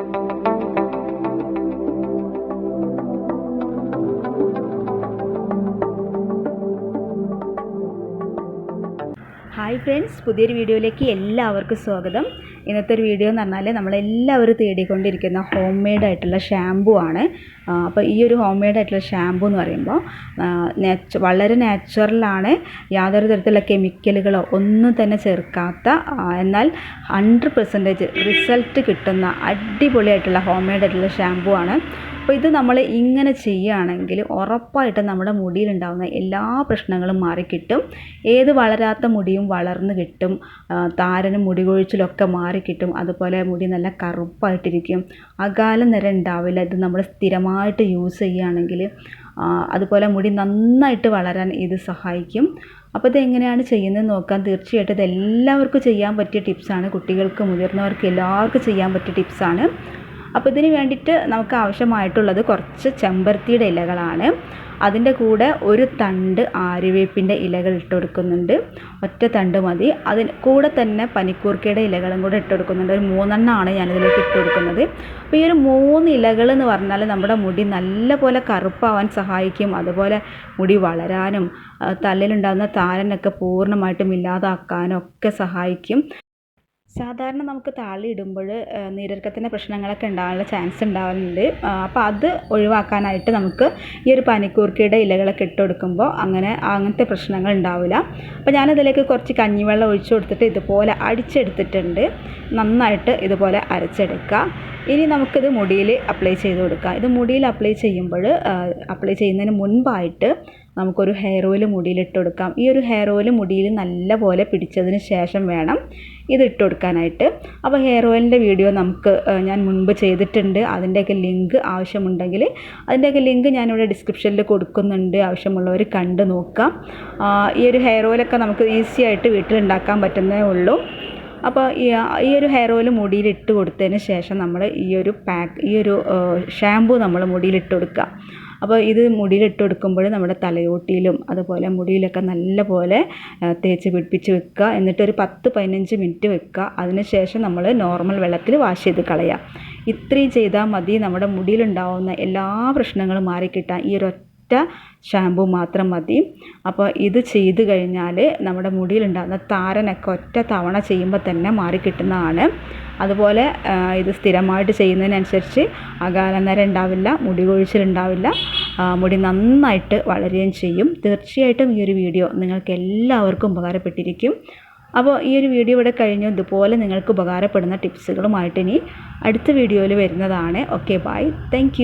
Thank you. Hi friends പുതിയൊരു വീഡിയോയിലേക്ക് എല്ലാവർക്കും സ്വാഗതം. ഇന്നത്തെ ഒരു വീഡിയോ എന്ന് പറഞ്ഞാൽ നമ്മളെല്ലാവരും തേടിക്കൊണ്ടിരിക്കുന്ന ഹോം മെയ്ഡ് ആയിട്ടുള്ള ഷാമ്പു ആണ്. അപ്പോൾ ഈ ഒരു ഹോം മെയ്ഡ് ആയിട്ടുള്ള ഷാമ്പു എന്ന് പറയുമ്പോൾ നാച്ച വളരെ നാച്ചുറലാണ് യാതൊരു തരത്തിലുള്ള കെമിക്കലുകളോ ഒന്നും തന്നെ ചേർക്കാത്ത എന്നാൽ ഹൺഡ്രഡ് പെർസെന്റേജ് റിസൾട്ട് കിട്ടുന്ന അടിപൊളിയായിട്ടുള്ള ഹോം മെയ്ഡ് ആയിട്ടുള്ള ഷാമ്പു ആണ്. അപ്പോൾ ഇത് നമ്മൾ ഇങ്ങനെ ചെയ്യുകയാണെങ്കിൽ ഉറപ്പായിട്ടും നമ്മുടെ മുടിയിലുണ്ടാകുന്ന എല്ലാ പ്രശ്നങ്ങളും മാറിക്കിട്ടും. ഏത് വളരാത്ത മുടിയും വളർന്ന് കിട്ടും. താരനും മുടി കൊഴിച്ചിലൊക്കെ മാറിക്കിട്ടും അതുപോലെ മുടി നല്ല കറുപ്പായിട്ടിരിക്കും. അകാല നിര ഉണ്ടാവില്ല. ഇത് നമ്മൾ സ്ഥിരമായിട്ട് യൂസ് ചെയ്യുകയാണെങ്കിൽ അതുപോലെ മുടി നന്നായിട്ട് വളരാൻ ഇത് സഹായിക്കും. അപ്പോൾ ഇത് എങ്ങനെയാണ് ചെയ്യുന്നത് നോക്കാൻ തീർച്ചയായിട്ടും ഇത് എല്ലാവർക്കും ചെയ്യാൻ പറ്റിയ ടിപ്സാണ് കുട്ടികൾക്ക് മുതിർന്നവർക്ക് എല്ലാവർക്കും ചെയ്യാൻ പറ്റിയ ടിപ്സാണ് അപ്പോൾ ഇതിന് വേണ്ടിയിട്ട് നമുക്ക് ആവശ്യമായിട്ടുള്ളത് കുറച്ച് ചെമ്പരത്തിയുടെ ഇലകളാണ്. അതിന്റെ കൂടെ ഒരു തണ്ട് ആര്യവേപ്പിന്റെ ഇലകൾ ഇട്ട് കൊടുക്കുന്നുണ്ട്. ഒറ്റ തണ്ട് മതി. അതിന് കൂടെ തന്നെ പനിക്കൂർക്കയുടെ ഇലകളും കൂടെ ഇട്ട് കൊടുക്കുന്നുണ്ട്. ഒരു മൂന്നെണ്ണമാണ് ഞാനിതിലേക്ക് ഇട്ട് കൊടുക്കുന്നത്. അപ്പോൾ ഈ ഒരു മൂന്ന് ഇലകൾ എന്ന് പറഞ്ഞാൽ നമ്മുടെ മുടി നല്ല പോലെ കറുപ്പാവാൻ സഹായിക്കും. അതുപോലെ മുടി വളരാനും തലയിലുണ്ടാകുന്ന താരനൊക്കെ പൂർണമായിട്ടും ഇല്ലാതാക്കാനും ഒക്കെ സഹായിക്കും. സാധാരണ നമുക്ക് താളി ഇടുമ്പോൾ നീരിറക്കത്തിന്റെ പ്രശ്നങ്ങളൊക്കെ ഉണ്ടാകാനുള്ള ചാൻസ് ഉണ്ടാവാറുണ്ട്. അപ്പോൾ അത് ഒഴിവാക്കാനായിട്ട് നമുക്ക് ഈ ഒരു പനിക്കൂർക്കയുടെ ഇലകളൊക്കെ ഇട്ട് കൊടുക്കുമ്പോൾ അങ്ങനെ അങ്ങനത്തെ പ്രശ്നങ്ങൾ ഉണ്ടാവില്ല. അപ്പോൾ ഞാനിതിലേക്ക് കുറച്ച് കഞ്ഞിവെള്ളം ഒഴിച്ചു കൊടുത്തിട്ട് ഇതുപോലെ അടിച്ചെടുത്തിട്ടുണ്ട്. നന്നായിട്ട് ഇതുപോലെ അരച്ചെടുക്കുക ഇനി നമുക്കിത് മുടിയിൽ അപ്ലൈ ചെയ്ത് കൊടുക്കാം. ഇത് മുടിയിൽ അപ്ലൈ ചെയ്യുമ്പോൾ അപ്ലൈ ചെയ്യുന്നതിന് മുൻപായിട്ട് നമുക്കൊരു ഹെയർ ഓയിൽ മുടിയിൽ ഇട്ട് കൊടുക്കാം. ഈ ഒരു ഹെയർ ഓയിൽ മുടിയിൽ നല്ലപോലെ പിടിച്ചതിന് ശേഷം വേണം ഇത് ഇട്ട് കൊടുക്കാനായിട്ട് അപ്പോൾ ഹെയർ ഓയിലിന്റെ വീഡിയോ നമുക്ക് ഞാൻ മുൻപ് ചെയ്തിട്ടുണ്ട്. അതിന്റെയൊക്കെ ലിങ്ക് ആവശ്യമുണ്ടെങ്കിൽ അതിന്റെയൊക്കെ ലിങ്ക് ഞാനിവിടെ ഡിസ്ക്രിപ്ഷനിൽ കൊടുക്കുന്നുണ്ട്. ആവശ്യമുള്ളവർ കണ്ട് നോക്കാം. ഈ ഒരു ഹെയർ ഓയിലൊക്കെ നമുക്ക് ഈസി ആയിട്ട് വീട്ടിലുണ്ടാക്കാൻ പറ്റുന്നേ ഉള്ളൂ. അപ്പോൾ ഈ ഒരു ഹെയർ ഓയിൽ മുടിയിൽ ഇട്ട് കൊടുത്തതിന് ശേഷം നമ്മൾ ഈ ഒരു പാക്ക് ഈ ഒരു ഷാമ്പു നമ്മൾ മുടിയിൽ ഇട്ട് കൊടുക്കുക. അപ്പോൾ ഇത് മുടിയിലിട്ട് കൊടുക്കുമ്പോൾ നമ്മുടെ തലയോട്ടിയിലും അതുപോലെ മുടിയിലൊക്കെ നല്ലപോലെ പോലെ തേച്ച് പിടിപ്പിച്ച് വെക്കുക. എന്നിട്ട് ഒരു പത്ത് പതിനഞ്ച് മിനിറ്റ് വെക്കുക. അതിനുശേഷം നമ്മൾ നോർമൽ വെള്ളത്തിൽ വാഷ് ചെയ്ത് കളയാം ഇത്രയും ചെയ്താൽ മതി. നമ്മുടെ മുടിയിലുണ്ടാവുന്ന എല്ലാ പ്രശ്നങ്ങളും മാറിക്കിട്ടാൻ ഈ ഒരു ഒറ്റ ഷാമ്പു മാത്രം മതി. അപ്പോൾ ഇത് ചെയ്ത് കഴിഞ്ഞാൽ നമ്മുടെ മുടിയിലുണ്ടാകുന്ന താരനൊക്കെ ഒറ്റ തവണ ചെയ്യുമ്പോൾ തന്നെ മാറിക്കിട്ടുന്നതാണ്. അതുപോലെ ഇത് സ്ഥിരമായിട്ട് ചെയ്യുന്നതിനനുസരിച്ച് അകാലനര ഉണ്ടാവില്ല മുടി കൊഴിച്ചിലുണ്ടാവില്ല മുടി നന്നായിട്ട് വളരുകയും ചെയ്യും. തീർച്ചയായിട്ടും ഈ ഒരു വീഡിയോ നിങ്ങൾക്ക് എല്ലാവർക്കും ഉപകാരപ്പെട്ടിരിക്കും. അപ്പോൾ ഈ ഒരു വീഡിയോ ഇവിടെ കഴിഞ്ഞു. ഇതുപോലെ നിങ്ങൾക്ക് ഉപകാരപ്പെടുന്ന ടിപ്സുകളുമായിട്ട് ഇനി അടുത്ത വീഡിയോയിൽ വരുന്നതാണ്. Okay bye. താങ്ക്